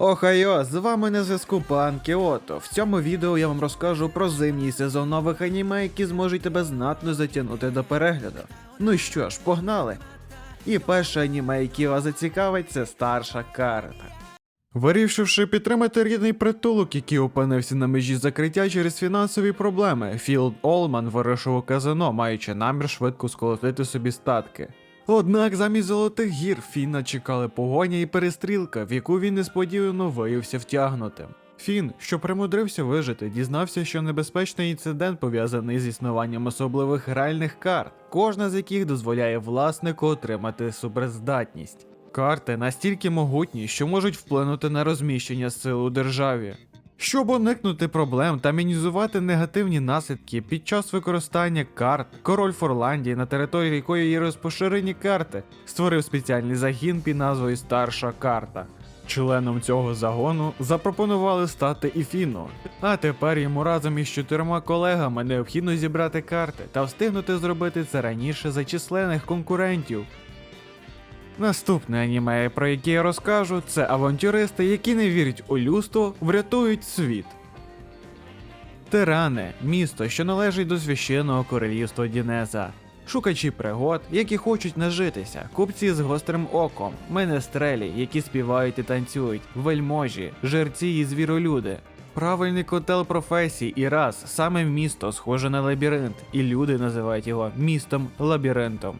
Охайо, з вами на зв'язку пан Кіото. В цьому відео я вам розкажу про зимній сезон нових аніме, які зможуть тебе знатно затягнути до перегляду. Ну що ж, погнали! І перше аніме, яке вас зацікавить, це старша карта. Вирішивши підтримати рідний притулок, який опинився на межі закриття через фінансові проблеми, Філд Олман вирішив у казино, маючи намір швидко сколотити собі статки. Однак замість золотих гір Фіна чекали погоня і перестрілка, в яку він несподівано виявився втягнутим. Фін, що примудрився вижити, дізнався, що небезпечний інцидент пов'язаний з існуванням особливих гральних карт, кожна з яких дозволяє власнику отримати суперздатність. Карти настільки могутні, що можуть вплинути на розміщення сил у державі. Щоб уникнути проблем та мінізувати негативні наслідки під час використання карт, король Форландії, на території якої є розпоширені карти, створив спеціальний загін під назвою Старша карта. Членом цього загону запропонували стати і Фіну. А тепер йому разом із чотирма колегами необхідно зібрати карти та встигнути зробити це раніше за численних конкурентів. Наступне аніме, про яке я розкажу, це авантюристи, які не вірять у людство, врятують світ. Тирани місто, що належить до священного королівства Дінеза. Шукачі пригод, які хочуть нажитися, купці з гострим оком, менестрелі, які співають і танцюють, вельможі, жерці і звіролюди. Правильний котел професій і раз саме місто схоже на лабіринт, і люди називають його містом лабіринтом.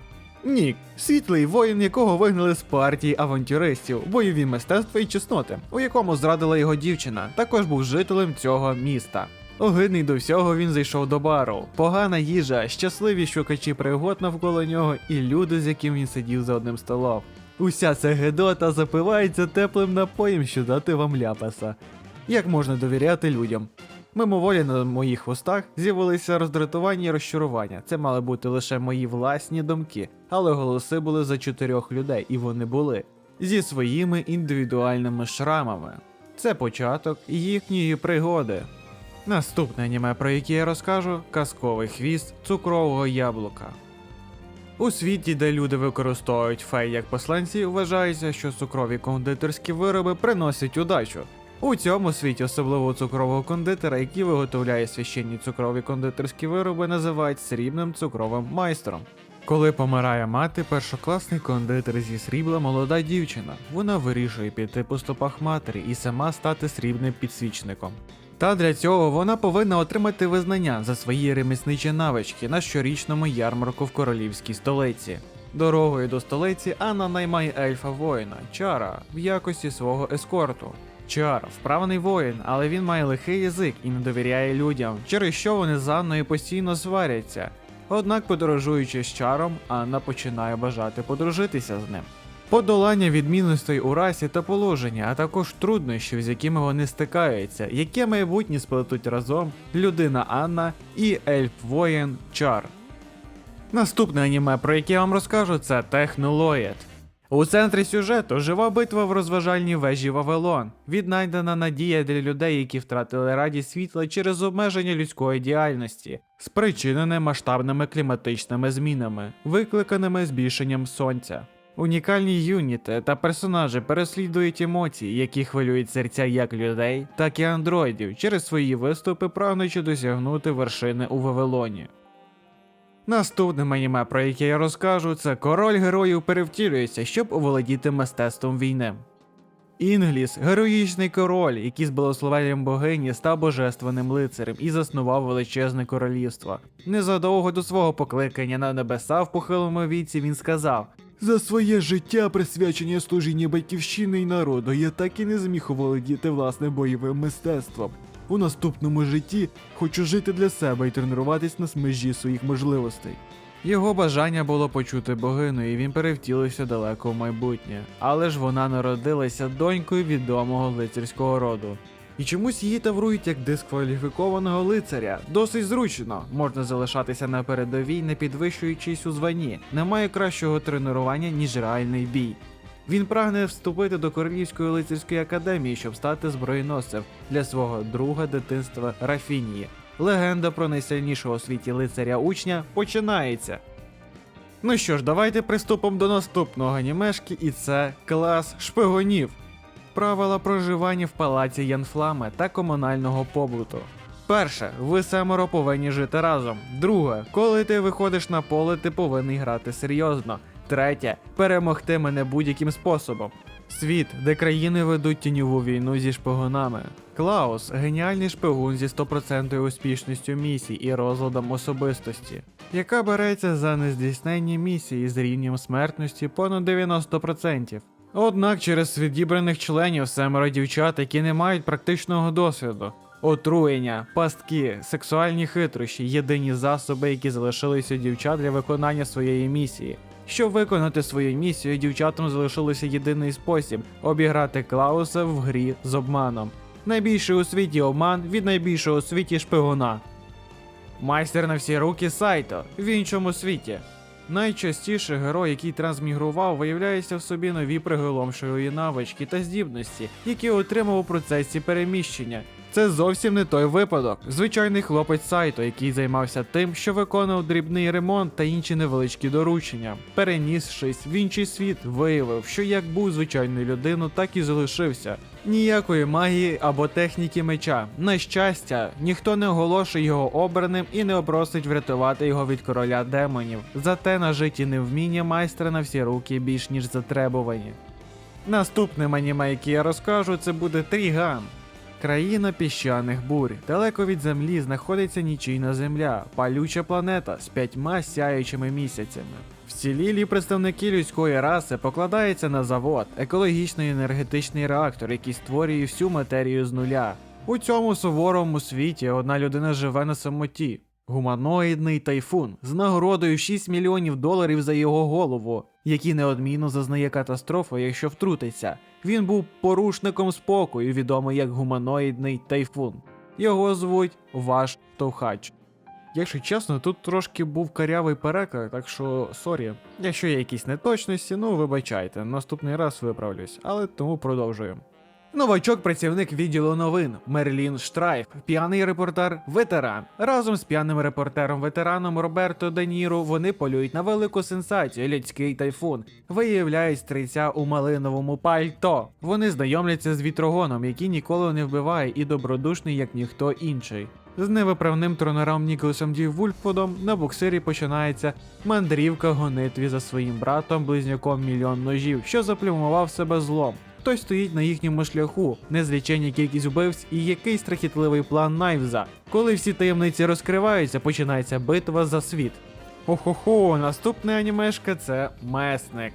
Нік, світлий воїн, якого вигнали з партії авантюристів, бойові мистецтва і чесноти, у якому зрадила його дівчина, також був жителем цього міста. Огидний до всього він зайшов до бару. Погана їжа, щасливі шукачі пригод навколо нього і люди, з яким він сидів за одним столом. Уся ця гедота запивається теплим напоєм, що дати вам ляпаса. Як можна довіряти людям? Мимоволі на моїх хвостах з'явилися роздратування і розчарування. Це мали бути лише мої власні думки, але голоси були за чотирьох людей, і вони були зі своїми індивідуальними шрамами. Це початок їхньої пригоди. Наступне аніме, про яке я розкажу, казковий хвіст цукрового яблука. У світі, де люди використовують фей як посланці, вважається, що цукрові кондитерські вироби приносять удачу. У цьому світі особливо цукрового кондитера, який виготовляє священні цукрові кондитерські вироби, називають срібним цукровим майстром. Коли помирає мати, першокласний кондитер зі срібла молода дівчина. Вона вирішує піти по стопах матері і сама стати срібним підсвічником. Та для цього вона повинна отримати визнання за свої ремісничі навички на щорічному ярмарку в королівській столиці. Дорогою до столиці Анна наймає ельфа воїна Чара в якості свого ескорту. Чар вправний воїн, але він має лихий язик і не довіряє людям, через що вони з Анною постійно сваряться. Однак, подорожуючи з чаром, Анна починає бажати подружитися з ним. Подолання відмінностей у расі та положення, а також труднощів, з якими вони стикаються, яке майбутнє сплетуть разом людина Анна і ельф воїн Чар. Наступне аніме, про яке я вам розкажу, це Технолоїд. У центрі сюжету жива битва в розважальній вежі Вавилон, віднайдена надія для людей, які втратили радість світла через обмеження людської діяльності, спричинене масштабними кліматичними змінами, викликаними збільшенням сонця. Унікальні юніти та персонажі переслідують емоції, які хвилюють серця як людей, так і андроїдів через свої виступи, прагнучи досягнути вершини у Вавилоні. Наступним аніме, про яке я розкажу, це король героїв перевтілюється, щоб оволодіти мистецтвом війни. Інгліс героїчний король, який з благословенням богині став божественним лицарем і заснував величезне королівство. Незадовго до свого покликання на небеса в похилому віці він сказав: За своє життя, присвячення служіння батьківщини і народу, я так і не зміг оволодіти власним бойовим мистецтвом. У наступному житті хочу жити для себе і тренуватись на смежі своїх можливостей. Його бажання було почути богину, і він перевтілився далеко в майбутнє, але ж вона народилася донькою відомого лицарського роду. І чомусь її таврують як дискваліфікованого лицаря. Досить зручно. Можна залишатися на передовій, не підвищуючись у званні. Немає кращого тренування, ніж реальний бій. Він прагне вступити до Королівської лицарської академії, щоб стати зброєносцем для свого друга дитинства Рафінії. Легенда про найсильнішого у світі лицаря учня починається. Ну що ж, давайте приступимо до наступного анімешки, і це клас шпигунів. правила проживання в палаці Янфламе та комунального побуту. Перше, ви семеро повинні жити разом. Друге, коли ти виходиш на поле, ти повинен грати серйозно. Третє, перемогти мене будь-яким способом. Світ, де країни ведуть тіньову війну зі шпигунами. Клаус геніальний шпигун зі 100% успішністю місій і розладом особистості, яка береться за нездійсненні місії з рівнем смертності понад 90%. Однак через відібраних членів семеро дівчат, які не мають практичного досвіду. Отруєння, пастки, сексуальні хитрощі єдині засоби, які залишились у дівчат для виконання своєї місії. Щоб виконати свою місію, дівчатам залишилося єдиний спосіб обіграти Клауса в грі з обманом. Найбільший у світі обман від найбільшого у світі шпигуна. Майстер на всі руки Сайто в іншому світі. Найчастіше герой, який трансмігрував, виявляється в собі нові приголомшливі навички та здібності, які отримав у процесі переміщення. Це зовсім не той випадок. Звичайний хлопець Сайто, який займався тим, що виконував дрібний ремонт та інші невеличкі доручення. Перенісшись в інший світ, виявив, що як був звичайною людиною, так і залишився. Ніякої магії або техніки меча. На щастя, ніхто не оголошує його обраним і не опросить врятувати його від короля демонів. Зате нажиті невміння майстра на всі руки більш ніж затребувані. Наступним аніме, яке я розкажу, це буде Тріган. Країна піщаних бурь. Далеко від землі знаходиться нічийна земля, палюча планета з п'ятьма сяючими місяцями. Вцілілі представники людської раси покладаються на завод, екологічний енергетичний реактор, який створює всю матерію з нуля. У цьому суворому світі одна людина живе на самоті. Гуманоїдний тайфун з нагородою 6 мільйонів доларів за його голову, який неодмінно зазнає катастрофу, якщо втрутиться. Він був порушником спокою, відомий як гуманоїдний тайфун. Його звуть Ваш Товхач. Якщо чесно, тут трошки був карявий переклад, так що сорі. Якщо є якісь неточності, ну вибачайте, наступний раз виправлюсь, але тому продовжуємо. Новачок працівник відділу новин Мерлін Штрайф, п'яний репортер, ветеран. Разом з п'яним репортером-ветераном Роберто Де Ніро вони полюють на велику сенсацію людський тайфун. Виявляють стрільця у малиновому пальто. Вони знайомляться з вітрогоном, який ніколи не вбиває і добродушний, як ніхто інший. З невиправним тронером Ніколасом Ді Вульфодом на буксирі починається мандрівка гонитві за своїм братом близняком мільйон ножів, що заплюмував себе злом. Хтось стоїть на їхньому шляху, незліченні кількість вбивць і якийсь страхітливий план Найвза. Коли всі таємниці розкриваються, починається битва за світ. Охо-хо, наступна анімешка це месник.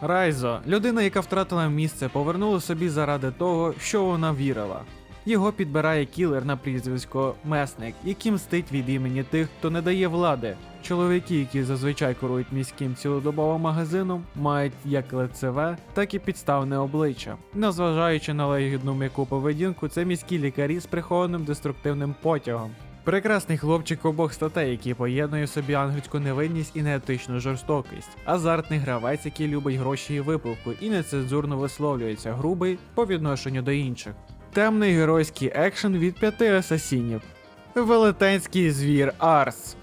Райзо, людина, яка втратила місце, повернула собі заради того, що вона вірила. Його підбирає кілер на прізвисько Месник, який мстить від імені тих, хто не дає влади. Чоловіки, які зазвичай керують міським цілодобовим магазином, мають як лицеве, так і підставне обличчя. Незважаючи на легідну м'яку поведінку, це міські лікарі з прихованим деструктивним потягом. Прекрасний хлопчик обох статей, який поєднує собі ангельську невинність і неетичну жорстокість, азартний гравець, який любить гроші і випивку, і нецензурно висловлюється, грубий по відношенню до інших. Темний геройський екшен від п'яти асасінів. Велетенський звір Арс.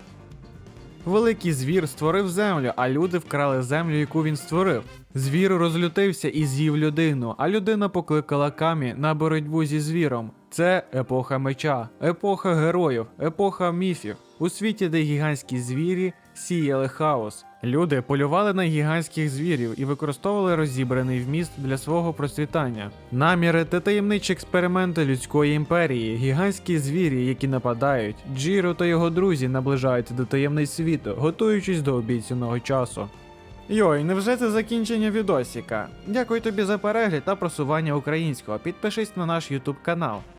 Великий звір створив землю, а люди вкрали землю, яку він створив. Звір розлютився і з'їв людину, а людина покликала камі на боротьбу зі звіром. Це епоха меча, епоха героїв, епоха міфів. У світі, де гігантські звірі сіяли хаос. Люди полювали на гігантських звірів і використовували розібраний вміст для свого процвітання. Наміри та таємничі експерименти людської імперії, гігантські звірі, які нападають. Джіро та його друзі наближаються до таємниць світу, готуючись до обіцяного часу. Йой, невже це закінчення відосіка? Дякую тобі за перегляд та просування українського. Підпишись на наш YouTube канал.